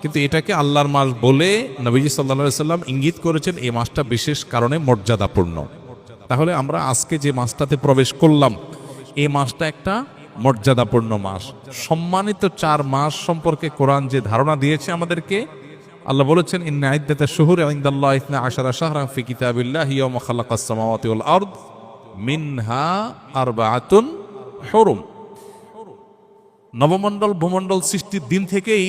কিন্তু এটাকে আল্লাহর মাস বলে নবীজি সাল্লা সাল্লাম ইঙ্গিত করেছেন, এই মাসটা বিশেষ কারণে মর্যাদাপূর্ণ। তাহলে আমরা আজকে যে মাসটাতে প্রবেশ করলাম, এই মাসটা একটা মর্যাদাপূর্ণ মাস। সম্মানিত চার মাস সম্পর্কে কোরআন যে ধারণা দিয়েছে আমাদেরকে, আল্লাহ বলেছেন, ইন্না শুহুর ইনদাল্লাহ শাহরা আরদ মিনহা নবমণ্ডল সৃষ্টির দিন থেকেই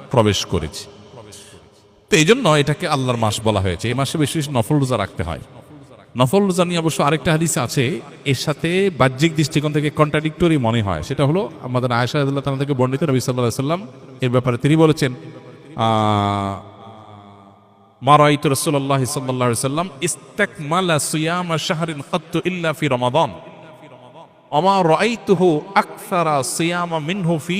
প্রবেশ করেছি। তো এই জন্য এটাকে আল্লাহর মাস বলা হয়েছে। এই মাসে বেশি নফল রোজা রাখতে হয়। নফল রোজা নিয়ে অবশ্য আরেকটা হাদিস আছে। এর সাথে বাহ্যিক দৃষ্টিকোণ থেকে কন্ট্রাডিক্টরি মনে হয়। সেটা হলো আমাদের আয়সা তালা থেকে বর্ণিত নবী সাল্লাহ সাল্লাম। এর ব্যাপারে তিনি বলেছেন মারাইতু কাত্তু ইল্লা ফি রাআইতুহু আকসারা সিয়ামা মিনহু ফি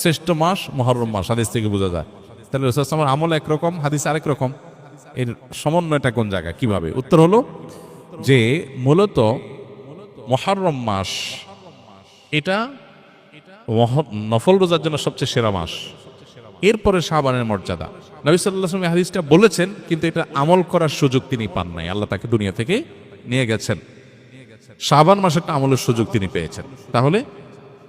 শ্রেষ্ঠ মাস মহরম মাস, হাদিস থেকে বোঝা যায়। তাহলে রসুলামের আমল একরকম, হাদিস আরেক রকম এর সমন্বয়টা কোন জায়গায়? কীভাবে? উত্তর হলো যে মূলত মহরম মাস, এটা নফল রোজার জন্য সবচেয়ে সেরা মাস। এরপরে শাহবানের মর্যাদা। নবী সাল্লাহ হাদিসটা বলেছেন, কিন্তু এটা আমল করার সুযোগ তিনি পান নাই। আল্লাহ তাকে দুনিয়া থেকে নিয়ে গেছেন। শাহবান একটা আমলের সুযোগ তিনি পেয়েছেন। তাহলে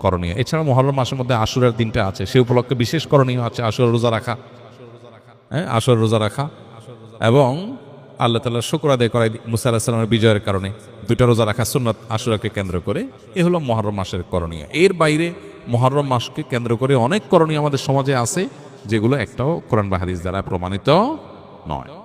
করণীয়। এছাড়া মহরম মাসের মধ্যে আশুরার দিনটা আছে। সে উপলক্ষে বিশেষ করণীয় আছে আশুর রোজা রাখা। হ্যাঁ আসর রোজা রাখা। এবং আল্লাহ তালা শুক্র আদায় করাই মুসা বিজয়ের কারণে দুইটা রোজা রাখা সুন্নত আশুরাকে কেন্দ্র করে। এ হলো মহরম মাসের করণীয়। এর বাইরে মহরম মাসকে কেন্দ্র করে অনেক করণীয় আমাদের সমাজে আছে, যেগুলো একটাও কোরআন বাহাদিস দ্বারা প্রমাণিত নয়।